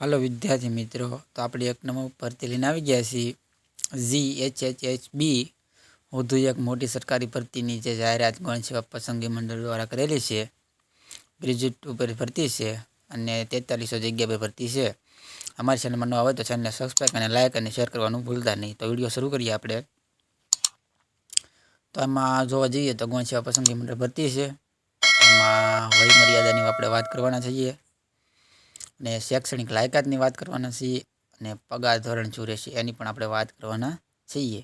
હાલો વિદ્યાર્થી મિત્રો, તો આપણે એક નંબર ભરતી લઈને આવી ગયા છીએ. Z H H H B. વધુ એક મોટી સરકારી ભરતીની જે જાહેરાત ગૌણ સેવા પસંદગી મંડળ દ્વારા કરેલી છે. ગ્રેજ્યુએટ ઉપર ભરતી છે અને તેતાલીસો જગ્યા પર ભરતી છે. અમારી ચેનલમાં આવે તો ચેનલને સબસ્ક્રાઈબ અને લાઇક અને શેર કરવાનું ભૂલતા નહીં. તો વીડિયો શરૂ કરીએ આપણે. તો એમાં જોવા જઈએ તો ગૌણ સેવા પસંદગી મંડળ ભરતી છે. એમાં વય મર્યાદાની આપણે વાત કરવાના છીએ. અને શૈક્ષણિક લાયકાતની વાત કરવાના છીએ અને પગાર ધોરણ શું રહેશે એની પણ આપણે વાત કરવાના છીએ.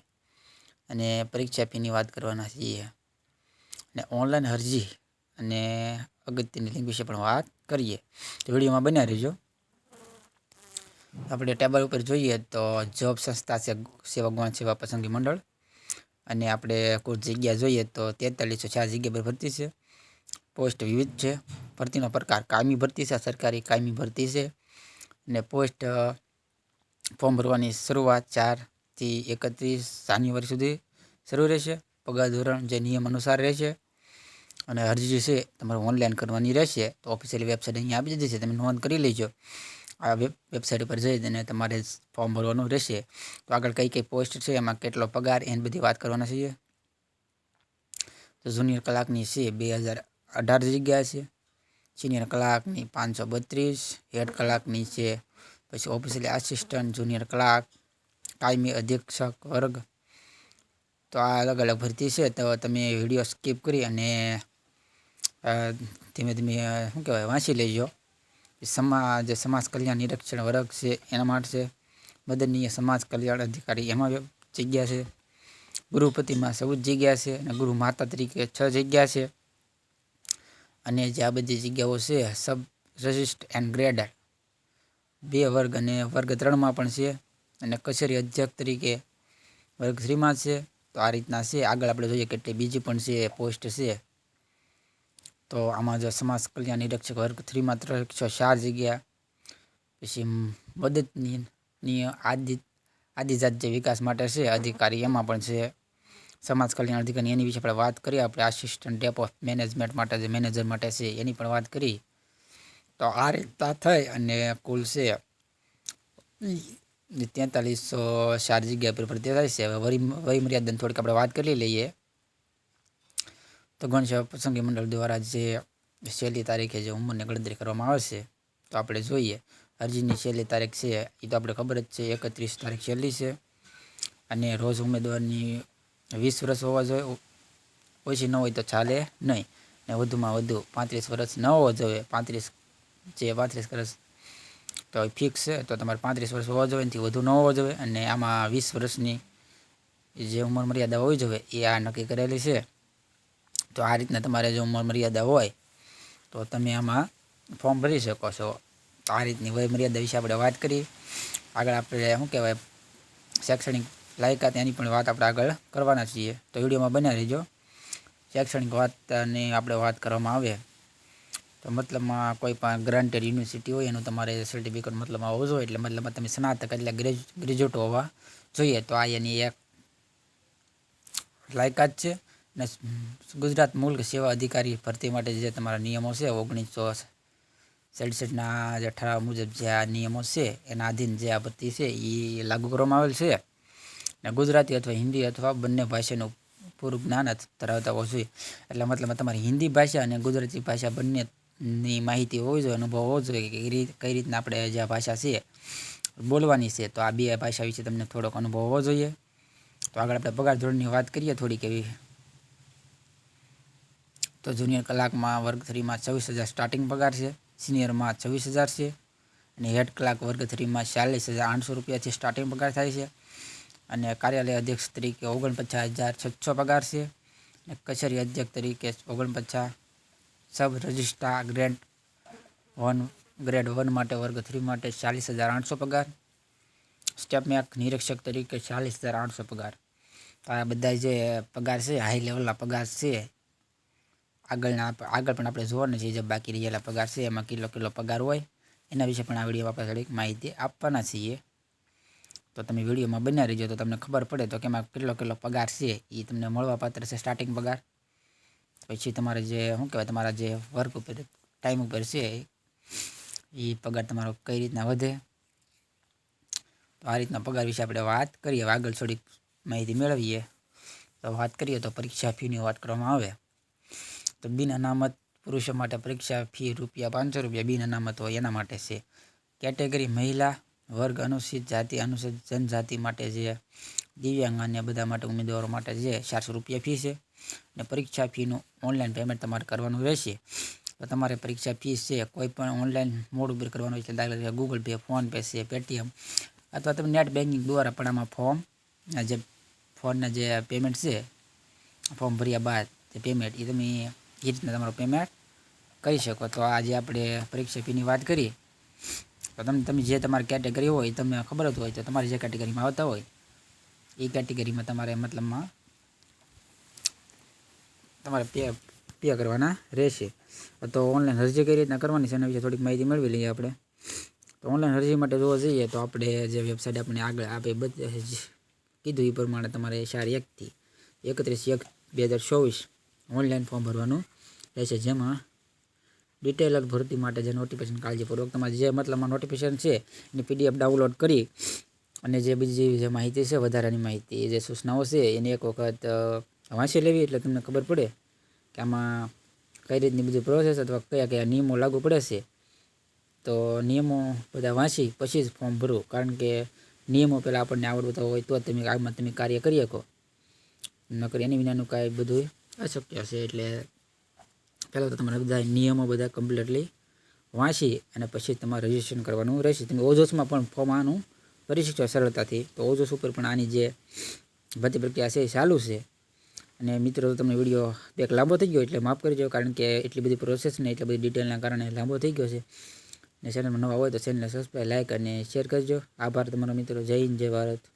અને પરીક્ષા ફીની વાત કરવાના છીએ. અને ઓનલાઈન અરજી અને અગત્યની લિંક વિશે પણ વાત કરીએ. તો વિડીયોમાં બન્યા રહેજો. આપણે ટેબલ ઉપર જોઈએ તો જોબ સંસ્થા છે સેવા ગુણ સેવા પસંદગી મંડળ. અને આપણે કુલ જગ્યા જોઈએ તો તેતાલીસો ચાર જગ્યા પર ભરતી છે. પોસ્ટ વિવિધ છે. ભરતીનો પ્રકાર કાયમી ભરતી છે, સરકારી કાયમી ભરતી છે. અને પોસ્ટ ફોર્મ ભરવાની શરૂઆત ચારથી એકત્રીસ જાન્યુઆરી સુધી શરૂ રહેશે. પગાર ધોરણ જે નિયમ અનુસાર રહેશે. અને અરજી છે તમારે ઓનલાઈન કરવાની રહેશે. તો ઓફિશિયલ વેબસાઇટ અહીંયા આપી દીધી છે. તમે નોંધ કરી લેજો. આ વેબ, વેબસાઇટ પર જઈ અને તમારે ફોર્મ ભરવાનું રહેશે. તો આગળ કઈ કઈ પોસ્ટ છે, એમાં કેટલો પગાર, એની બધી વાત કરવાના છીએ. તો જુનિયર કલાકની છે બે હજાર અઢાર જગ્યા છે. સિનિયર કલાકની પાંચસો બત્રીસ હેડ કલાકની છે. પછી ઓફિશિયલી આસિસ્ટન્ટ જુનિયર કલાક કાયમી અધિક્ષક વર્ગ. તો આ અલગ અલગ ભરતી છે. તો તમે વીડિયો સ્કીપ કરી અને ધીમે ધીમે શું કહેવાય, વાંચી લેજો. સમાજ સમાજ કલ્યાણ નિરીક્ષણ વર્ગ છે, એના માટે છે. મદનીય સમાજ કલ્યાણ અધિકારી એમાં જગ્યા છે. ગૃહપતિમાં ચૌદ જગ્યા છે અને ગૃહ માતા તરીકે છ જગ્યા છે. અને જે આ બધી જગ્યાઓ છે, સબ રજિસ્ટ એન્ડ ગ્રેડર. બે વર્ગ અને વર્ગ ત્રણમાં પણ છે અને કચેરી અધ્યક્ષ તરીકે વર્ગ થ્રીમાં છે. તો આ રીતના છે. આગળ આપણે જોઈએ કેટલી બીજી પણ છે, પોસ્ટ છે. તો આમાં જો સમાજ કલ્યાણ નિરીક્ષક વર્ગ થ્રીમાં ત્રણસો ચાર જગ્યા. પછી મદદની આદિ, આદિજાત વિકાસ માટે છે, અધિકારી એમાં પણ છે. સમાજ કલ્યાણ અધિકારી એની વિશે આપણે વાત કરીએ આપણે આસિસ્ટન્ટ ડેપો મેનેજમેન્ટ માટે જે મેનેજર માટે છે એની પણ વાત કરી. તો આ રીતના થઈ અને કુલ છે તેતાલીસો ચાર જગ્યા પર ભરતી થાય છે. હવે વરી વયમર્યાદાની થોડીક આપણે વાત કરી લઈએ. તો ગણસેવા પસંદગી મંડળ દ્વારા જે છેલ્લી તારીખે જે ઉંમરની ગણતરી કરવામાં આવશે તો આપણે જોઈએ. અરજીની છેલ્લી તારીખ છે એ તો આપણે ખબર જ છે, એકત્રીસ તારીખ છેલ્લી છે. અને રોજ ઉમેદવારની વીસ વર્ષ હોવા જોઈએ ઓછી ન હોય તો ચાલે નહીં. ને વધુમાં વધુ પાંત્રીસ વર્ષ ન હોવો જોઈએ, પાંત્રીસ જે પાંત્રીસ વર્ષ તો ફિક્સ છે, તો તમારે પાંત્રીસ વર્ષ હોવા જોઈએ, એનાથી વધુ ન હોવો જોઈએ. અને આમાં વીસ વર્ષની જે ઉંમર મર્યાદા હોવી જોઈએ, એ આ નક્કી કરેલી છે. તો આ રીતના તમારે જો ઉંમર મર્યાદા હોય, તો તમે આમાં ફોર્મ ભરી શકો છો. આ રીતની વય મર્યાદા વિશે આપણે વાત કરી. આગળ આપણે શું કહેવાય, શૈક્ષણિક લાયકાત એની પણ વાત આપણે આગળ કરવાના છીએ. તો વિડીયોમાં બન્યા રહેજો. શૈક્ષણિક વાતની આપણે વાત કરવામાં આવે. તો મતલબમાં કોઈ પણ ગ્રાન્ટેડ યુનિવર્સિટી હોય એનું તમારે સર્ટિફિકેટ મતલબમાં હોવું જોઈએ. એટલે મતલબમાં તમે સ્નાતક એટલે ગ્રેજ્યુએટ હોવા જોઈએ. તો આ એની એક લાયકાત છે. અને ગુજરાત મુલ્ક સેવા અધિકારી ભરતી માટે જે તમારા નિયમો છે, ઓગણીસો સડસઠના જે ઠરાવ મુજબ જે આ નિયમો છે, એના આધીન જે આ ભરતી છે એ લાગુ કરવામાં આવેલ છે. અને ગુજરાતી અથવા હિન્દી અથવા બંને ભાષાનું પૂરું જ્ઞાન ધરાવતા હોવું જોઈએ. એટલે મતલબ તમારી હિન્દી ભાષા અને ગુજરાતી ભાષા બંનેની માહિતી હોવી જોઈએ, અનુભવ હોવો જોઈએ કે કઈ રીતના આપણે જે ભાષા છે, બોલવાની છે. તો આ બે ભાષા વિશે તમને થોડોક અનુભવ હોવો જોઈએ. તો આગળ આપણે પગાર ધોરણની વાત કરીએ થોડીક એવી. તો જુનિયર કલાકમાં વર્ગ થ્રીમાં છવ્વીસ હજાર સ્ટાર્ટિંગ પગાર છે સિનિયરમાં છવ્વીસ હજાર છે અને હેડ કલાક વર્ગ થ્રીમાં ચાલીસ હજાર આઠસો રૂપિયાથી સ્ટાર્ટિંગ પગાર થાય છે. અને કાર્યાલય અધ્યક્ષ તરીકે ઓગણપચાસ હજાર છસો પગાર છે. અને કચેરી અધ્યક્ષ તરીકે ઓગણપચાસ sub registrar grade one grade one માટે વર્ગ થ્રી માટે ચાલીસ હજાર આઠસો પગાર. સ્ટેપ મેક નિરીક્ષક તરીકે ચાલીસ હજાર આઠસો પગાર. તો આ બધા જે પગાર છે હાઈ લેવલના પગાર છે, આગળના આગળ પણ આપણે જોવાના છીએ જે બાકી રહેલા પગાર છે, એમાં કિલો કિલો પગાર હોય. એના વિશે પણ આ વીડિયો આપણે થોડીક માહિતી આપવાના છીએ. તો તમે વિડીયોમાં બન્યા રહીજો, તો તમને ખબર પડે તો કે એમાં કેટલો કેટલો પગાર છે એ તમને મળવા પાત્ર છે સ્ટાર્ટિંગ પગાર. પછી તમારે જે, શું કહેવાય, તમારા જે વર્ક ઉપર ટાઈમ ઉપર છે એ પગાર તમારો કઈ રીતના વધે? તો આ રીતના પગાર વિશે આપણે વાત કરીએ આગળ થોડીક માહિતી મેળવીએ. તો વાત કરીએ તો પરીક્ષા ફીની વાત કરવામાં આવે. તો બિન અનામત પુરુષો માટે પરીક્ષા ફી રૂપિયા પાંચસો રૂપિયા બિન અનામત હોય એના માટે છે. કેટેગરી મહિલા વર્ગ અનુસૂચિત જાતિ અનુસૂચિત જનજાતિ માટે જે દિવ્યાંગ અને બધા માટે ઉમેદવારો માટે જે ચારસો રૂપિયા ફી છે અને પરીક્ષા ફીનું ઓનલાઈન પેમેન્ટ તમારે કરવાનું રહેશે. તો તમારે પરીક્ષા ફીસ છે કોઈ પણ ઓનલાઈન મોડ ઉપર કરવાનું એટલે દાખલા તરીકે ગૂગલ પે ફોન પે છે પેટીએમ અથવા તમે નેટ બેન્કિંગ દ્વારા પણ આમાં ફોર્મ જે ફોનના જે પેમેન્ટ છે, ફોર્મ ભર્યા બાદ જે પેમેન્ટ એ તમે એ રીતના તમારું પેમેન્ટ કરી શકો. તો આજે આપણે પરીક્ષા ફીની વાત કરીએ તો તમને તમે જે તમારી કેટેગરી હોય તમને ખબર જ હોય તો તમારી જે કેટેગરીમાં આવતા હોય, એ કેટેગરીમાં તમારે મતલબમાં તમારે પે પે કરવાના રહેશે. તો ઓનલાઈન અરજી કઈ રીતના કરવાની છે એના વિશે થોડીક માહિતી મેળવી લઈએ આપણે. તો ઓનલાઈન અરજી માટે જોવા જઈએ તો આપણે જે વેબસાઇટ આપણે આગળ આપે બધા કીધું એ પ્રમાણે તમારે ચાર એકથી એકત્રીસ એક બે હજાર ચોવીસ ઓનલાઈન ફોર્મ ભરવાનું રહેશે. જેમાં ડિટેલર ભરતી માટે જે નોટિફિકેશન કાળજીપૂર્વક તમારે જે મતલબમાં નોટિફિકેશન છે, એની પીડીએફ ડાઉનલોડ કરી અને જે બીજી જે માહિતી છે, વધારાની માહિતી, જે સૂચનાઓ છે, એની એક વખત વાંચી લેવી એટલે તમને ખબર પડે કે આમાં કઈ રીતની બધી પ્રોસેસ અથવા કયા કયા નિયમો લાગુ પડે છે. તો નિયમો બધા વાંચી પછી જ ફોર્મ ભરવું કારણ કે નિયમો પહેલાં આપણને આવડતા હોય તો તમે આગમાં તમે કાર્ય કરી શકો. નકર એની વિનાનું કાંઈ બધું અશક્ય છે. એટલે પહેલાં તો તમારે બધા નિયમો બધા કમ્પ્લીટલી વાંચી અને પછી તમારે રજીસ્ટ્રેશન કરવાનું રહેશે. તમે ઓજોસમાં પણ ફોર્મ આનું ભરી શકશો સરળતાથી. તો ઓજોસ ઉપર પણ આની જે ભરતી પ્રક્રિયા છે એ ચાલુ છે. અને મિત્રો તમને વીડિયો બેક લાંબો થઈ ગયો એટલે માફ કરજો, કારણ કે એટલી બધી પ્રોસેસ ને એટલી બધી ડિટેલના કારણે લાંબો થઈ ગયો છે. ને ચેનલમાં નવા હોય તો ચેનલને સબસ્ક્રાઈબ લાઈક અને શેર કરજો. આભાર તમારો મિત્રો. જય હિન્દ, જય ભારત.